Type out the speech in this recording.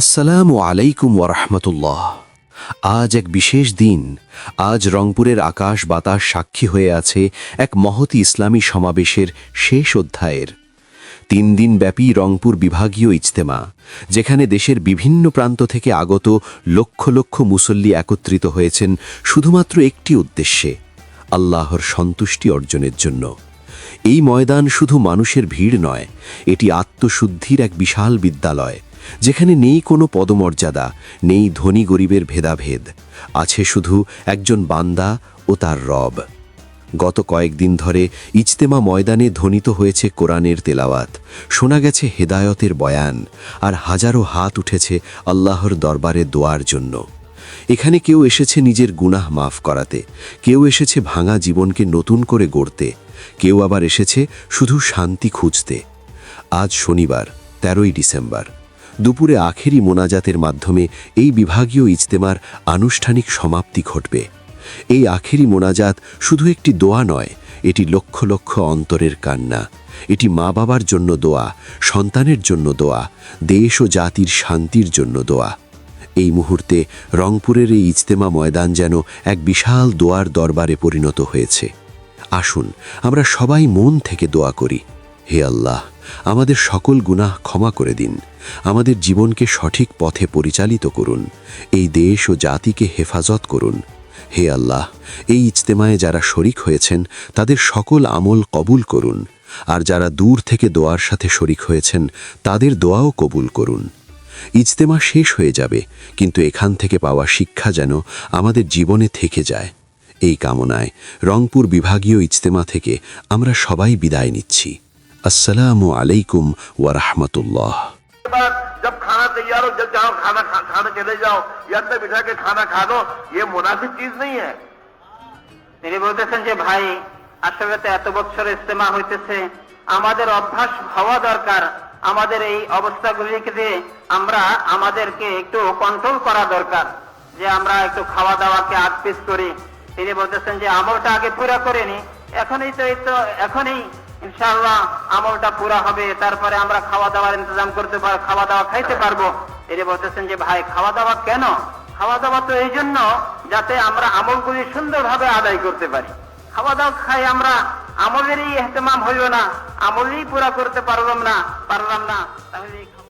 আসসালামু আলাইকুম ওরহমতুল্লাহ আজ এক বিশেষ দিন। আজ রংপুরের আকাশ বাতাস সাক্ষী হয়ে আছে এক মহতি ইসলামী সমাবেশের শেষ অধ্যায়ের। তিন দিন ব্যাপী রংপুর বিভাগীয় ইজতেমা, যেখানে দেশের বিভিন্ন প্রান্ত থেকে আগত লক্ষ লক্ষ মুসল্লি একত্রিত হয়েছেন শুধুমাত্র একটি উদ্দেশ্যে, আল্লাহর সন্তুষ্টি অর্জনের জন্য। এই ময়দান শুধু মানুষের ভিড় নয়, এটি আত্মশুদ্ধির এক বিশাল বিদ্যালয়। যেখানে নেই কোনো পদমর্যাদা, নেই ধনী গরিবের ভেদাভেদ, আছে শুধু একজন বান্দা ও তার রব। গত কয়েকদিন ধরে ইজতেমা ময়দানে ধ্বনিত হয়েছে কোরআনের তেলাওয়াত। শোনা গেছে হেদায়তের বয়ান, আর হাজারো হাত উঠেছে আল্লাহর দরবারে দোয়ার জন্য। এখানে কেউ এসেছে নিজের গুনাহ মাফ করাতে, কেউ এসেছে ভাঙা জীবনকে নতুন করে গড়তে, কেউ আবার এসেছে শুধু শান্তি খুঁজতে। আজ শনিবার, তেরোই ডিসেম্বর। দুপুরে আখেরি মোনাজাতের মাধ্যমে এই বিভাগীয় ইজতেমার আনুষ্ঠানিক সমাপ্তি ঘটবে। এই আখেরি মোনাজাত শুধু একটি দোয়া নয়, এটি লক্ষ লক্ষ অন্তরের কান্না। এটি মা বাবার জন্য দোয়া, সন্তানের জন্য দোয়া, দেশ ও জাতির শান্তির জন্য দোয়া। এই মুহূর্তে রংপুরের এই ইজতেমা ময়দান যেন এক বিশাল দোয়ার দরবারে পরিণত হয়েছে। আসুন, আমরা সবাই মন থেকে দোয়া করি। হে আল্লাহ, আমাদের সকল গুনাহ ক্ষমা করে দিন। আমাদের জীবনকে সঠিক পথে পরিচালিত করুন। এই দেশ ও জাতিকে হেফাজত করুন। হে আল্লাহ, এই ইজতেমায় যারা শরিক হয়েছেন, তাদের সকল আমল কবুল করুন। আর যারা দূর থেকে দোয়ার সাথে শরিক হয়েছেন, তাদের দোয়াও কবুল করুন। ইজতেমা শেষ হয়ে যাবে, কিন্তু এখান থেকে পাওয়া শিক্ষা যেন আমাদের জীবনে থেকে যায়। এই কামনায় রংপুর বিভাগীয় ইজতেমা থেকে আমরা সবাই বিদায় নিচ্ছি। আসসালামু আলাইকুম ওয়ারহমতুল্লাহ के बाद जब खाना तैयार हो जब जाओ खाना खा, खाना चले जाओ या अंदर बिठा के खाना खा लो ये मुनासिब चीज नहीं है তিনি বলতেছেন যে ভাই আসলে তো এত বছর ইস্তেমা হইতেছে আমাদের অভ্যাস হওয়া দরকার আমাদের এই অবস্থাগুলিকে দিয়ে আমরা আমাদেরকে একটু কন্ট্রোল করা দরকার যে আমরা একটু খাওয়া দাওয়াকে আটপিস করি তিনি বলতেছেন যে আমলটা আগে পুরা করিনি এখনই তো এই তো এখনই ইনশাআল্লাহ আমলটা পুরা হবে, তারপরে আমরা খাওয়া দাওয়ার ইন্তজাম করতে পারব খাওয়া দাওয়া খাইতে পারব। এর বলতেছেন যে, ভাই খাওয়া দাওয়া কেন? খাওয়া দাওয়া তো এই জন্য যাতে আমরা আমলগুলি সুন্দরভাবে আদায় করতে পারি। খাওয়া দাওয়া খাই আমরা, আমলেরই এহতেমাম হইল না, আমলই পুরা করতে পারলাম না পারলাম না, তাহলে